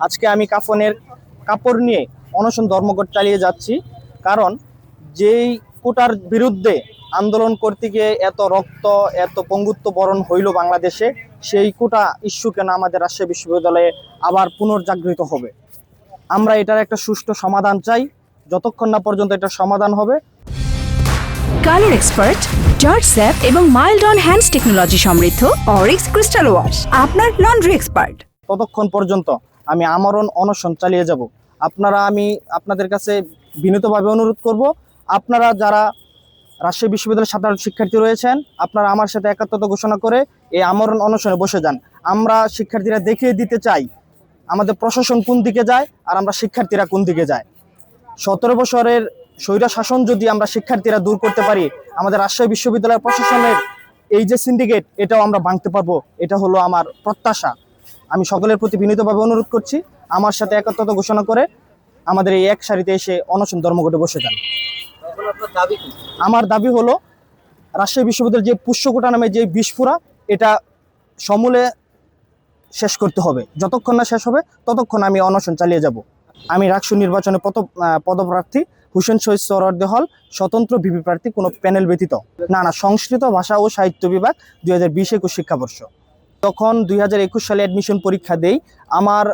আজকে আমি কাফনের কাপড় নিয়ে অনশন ধর্মঘট চালিয়ে যাচ্ছি। কারণ যেই কোটার বিরুদ্ধে আন্দোলন করতে গিয়ে এত রক্ত এত পঙ্গুত্ব বরণ হইল বাংলাদেশে সেই কোটা ইস্যু কেন আমাদের রাজশাহী বিশ্ববিদ্যালয়ে আবার পুনর্জাগৃত হবে? আমরা এটার একটা সুষ্ঠু সমাধান চাই। যতক্ষণ না পর্যন্ত এটা সমাধান হবে। কালার এক্সপার্ট জর্জ স্যাপ এবং মাইল্ড অন হ্যান্ডস টেকনোলজি সমৃদ্ধ অরিক্স ক্রিস্টাল ওয়াশ আপনার লন্ড্রি এক্সপার্ট। ততক্ষণ পর্যন্ত আমি আমরণ অনশন চালিয়ে যাব। আপনারা আমি আপনাদের কাছে বিনীতভাবে অনুরোধ করব, আপনারা যারা রাজশাহী বিশ্ববিদ্যালয়ের সাধারণ শিক্ষার্থী রয়েছেন, আপনারা আমার সাথে একাত্মতা ঘোষণা করে এই আমরণ অনশনে বসে যান। আমরা শিক্ষার্থীরা দেখিয়ে দিতে চাই, আমাদের প্রশাসন কোন দিকে যায় আর আমরা শিক্ষার্থীরা কোন দিকে যায়। সতেরো বছরের স্বৈরা শাসন যদি আমরা শিক্ষার্থীরা দূর করতে পারি, আমাদের রাজশাহী বিশ্ববিদ্যালয়ের প্রশাসনের এই যে সিন্ডিকেট এটাও আমরা ভাঙতে পারব। এটা হলো আমার প্রত্যাশা। আমি সকলের প্রতি বিনীতভাবে অনুরোধ করছি আমার সাথে একাত্মতা ঘোষণা করে আমাদের এই এক সারিতে এসে অনশন ধর্মঘটে বসে যান। আমার দাবি হলো, রাজশাহী বিশ্ববিদ্যালয়ের যে পুষ্যকোটা নামে যে বিস্ফোরা, এটা সমূলে শেষ করতে হবে। যতক্ষণ না শেষ হবে, ততক্ষণ আমি অনশন চালিয়ে যাব। আমি রাকসু নির্বাচনে পদ পদপ্রার্থী হুসেন শহীদ সরওয়ার্দে হল স্বতন্ত্র ভিপি প্রার্থী কোনো প্যানেল ব্যতীত। না না, সংস্কৃত ভাষা ও সাহিত্য বিভাগ দুই হাজার বিশ একুশ শিক্ষাবর্ষ। তখন দুই হাজার একুশ সালে অ্যাডমিশন পরীক্ষা দেই। আমার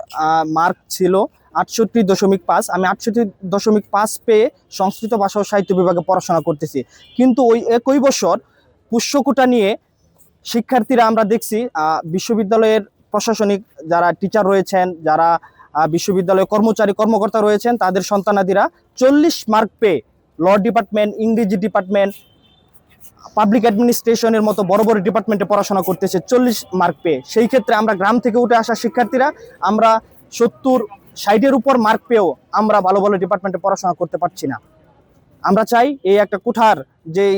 মার্ক ছিল আটষট্টি দশমিক পাঁচ। আমি আটষট্টি দশমিক পাঁচ পেয়ে সংস্কৃত ভাষা ও সাহিত্য বিভাগে পড়াশোনা করতেছি। কিন্তু ওই একই বছর পুষ্যকোটা নিয়ে শিক্ষার্থীরা আমরা দেখছি বিশ্ববিদ্যালয়ের প্রশাসনিক যারা টিচার রয়েছেন, যারা বিশ্ববিদ্যালয়ের কর্মচারী, কর্মকর্তা রয়েছেন, তাদের সন্তানাদিরা চল্লিশ মার্ক পেয়ে ল ডিপার্টমেন্ট ইংরেজি ডিপার্টমেন্ট পাবলিক অ্যাডমিনিস্ট্রেশনের মতো বড় বড় ডিপার্টমেন্টে পড়াশোনা করতেছে চল্লিশ মার্ক পেয়ে। সেই ক্ষেত্রে আমরা গ্রাম থেকে উঠে আসা শিক্ষার্থীরা আমরা সত্তর ষাটের উপর মার্ক পেয়েও আমরা ভালো ভালো ডিপার্টমেন্টে পড়াশোনা করতে পারছি না। আমরা চাই এই একটা কুঠার যেই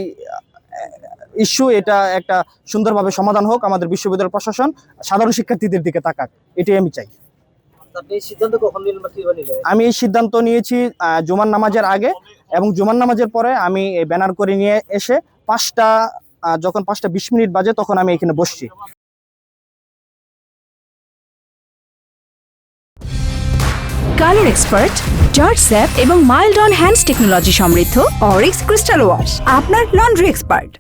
ইস্যু এটা একটা সুন্দরভাবে সমাধান হোক আমাদের বিশ্ববিদ্যালয় প্রশাসন সাধারণ শিক্ষার্থীদের দিকে তাকাক এটাই আমি চাই। নিলেন আমি এই সিদ্ধান্ত নিয়েছি জুমার নামাজের আগে এবং জুমার নামাজের পরে আমি ব্যানার করে নিয়ে এসে পাঁচটা যখন পাঁচটা বিশ মিনিট বাজে তখন আমি এখানে বসছি। কালার এক্সপার্ট জর্জ স্যাপ এবং মাইল্ড অন হ্যান্ডস টেকনোলজি সমৃদ্ধ অরিক্স ক্রিস্টাল ওয়াশ আপনার লন্ড্রি এক্সপার্ট